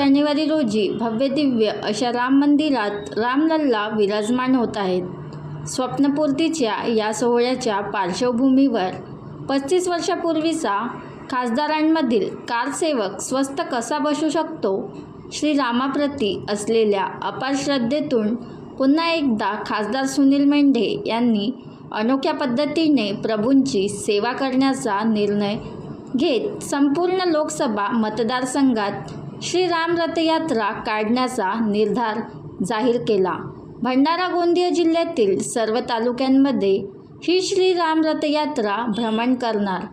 जानेवारी रोजी भव्य दिव्य अशा राम मंदिरात रामलल्ला विराजमान होत आहेत. स्वप्नपूर्तीच्या या सोहळ्याच्या पार्श्वभूमीवर पस्तीस वर्षापूर्वीचा खासदारांमधील कारसेवक स्वस्त कसा बसू शकतो? श्रीरामाप्रती असलेल्या अपार श्रद्धेतून पुन्हा एकदा खासदार सुनील मेंढे यांनी अनोख्या पद्धतीने प्रभूंची सेवा करण्याचा निर्णय घेत संपूर्ण लोकसभा मतदारसंघात श्रीराम रथयात्रा काढण्याचा निर्धार जाहीर केला. भंडारा गोंदिया जिल्ह्यातील सर्व तालुक्यांमध्ये ही श्रीराम रथयात्रा भ्रमण करणार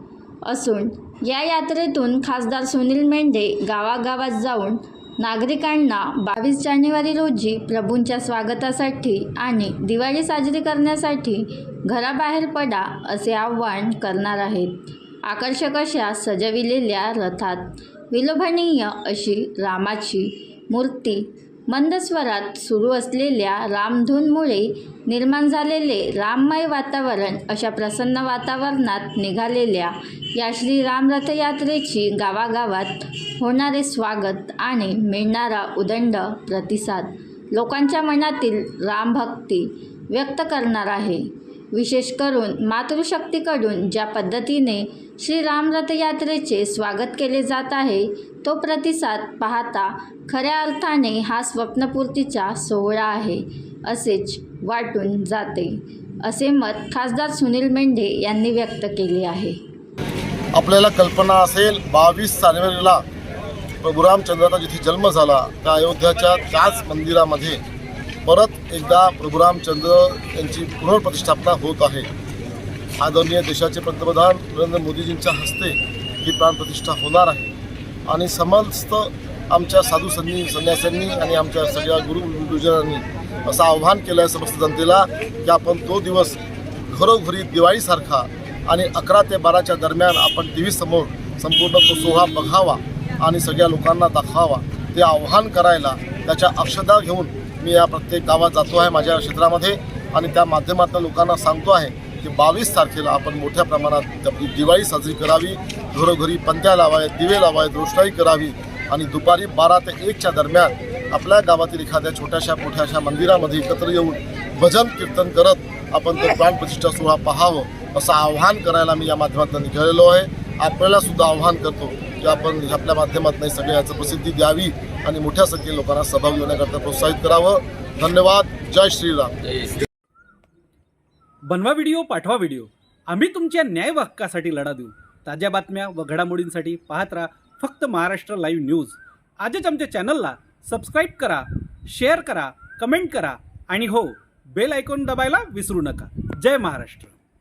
असून या यात्रेतून खासदार सुनील मेंढे गावागावात जाऊन नागरिकांना बावीस जानेवारी रोजी प्रभूंच्या स्वागतासाठी आणि दिवाळी साजरी करण्यासाठी घराबाहेर पडा असे आवाहन करणार आहेत. आकर्षक अशा सजविलेल्या रथात विलोभनीय अशी रामाची मूर्ती मंदस्वरात सुरू असलेल्या रामधूनमुळे निर्माण झालेले राममय वातावरण अशा प्रसन्न वातावरणात निघालेल्या या श्रीराम रथयात्रेची गावागावात होणारे स्वागत आणि मिळणारा उदंड प्रतिसाद लोकांच्या मनातील रामभक्ती व्यक्त करणार आहे. विशेष करून मातृशक्तीकडून ज्या पद्धतीने श्रीराम रथयात्रेचे स्वागत केले जात आहे तो प्रतिसाद पाहता खऱ्या अर्थाने हा स्वप्नपूर्तीचा सोहळा आहे असेच वाटून जाते असे मत खासदार सुनील मेंढे यांनी व्यक्त केले आहे. आपल्याला कल्पना असेल बावीस जानेवारीला प्रभू रामचंद्राचा जिथे जन्म झाला त्या अयोध्याच्या त्याच मंदिरामध्ये परत एकदा प्रभुरामचंद्र यांची पुनर्प्रतिष्ठापना होत आहे. आदरणीय देशाचे पंतप्रधान नरेंद्र मोदीजींच्या हस्ते ही प्राणप्रतिष्ठा होणार आहे. आणि समस्त आमच्या साधू संनी संन्यासांनी आणि आमच्या सगळ्या गुरु गुरुजनांनी असं आव्हान केलं आहे समस्त जनतेला की आपण तो दिवस घरोघरी दिवाळीसारखा आणि अकरा ते बाराच्या दरम्यान आपण टी व्हीसमोर संपूर्ण तो सोहळा बघावा आणि सगळ्या लोकांना दाखवावा. ते आव्हान करायला त्याच्या अक्षता घेऊन मी या प्रत्येक गावात जातो आहे माझ्या क्षेत्रामध्ये आणि त्या माध्यमातून लोकांना सांगतो आहे की बावीस तारखेला आपण मोठ्या प्रमाणात आपली दिवाळी साजरी करावी घरोघरी पंत्या लावायत दिवे लावायत रोषणाई करावी आणि दुपारी बारा ते एकच्या दरम्यान आपल्या गावातील एखाद्या छोट्याशा मोठ्याशा मंदिरामध्ये एकत्र येऊन भजन कीर्तन करत आपण तो प्राणप्रतिष्ठा सोहळा पाहावं असं आव्हान करायला मी या माध्यमातून निघालेलो आहे. आपल्याला सुद्धा आव्हान करतो. की आपण आपल्या माध्यमातून सगळ्या याचं प्रसिद्धी द्यावी आणि मोठ्या संख्येने लोकांना सहभागी होण्याकरता प्रोत्साहित करावं. धन्यवाद. जय श्रीराम. बनवा व्हिडिओ पाठवा व्हिडिओ. आम्ही तुमच्या न्याय हक्कासाठी लढा देऊ. ताज्या बातम्या व घडामोडींसाठी पाहत राहा फक्त महाराष्ट्र लाईव्ह न्यूज. आजच आमच्या चॅनलला सबस्क्राईब करा शेअर करा कमेंट करा आणि हो बेल आयकॉन दबायला विसरू नका. जय महाराष्ट्र.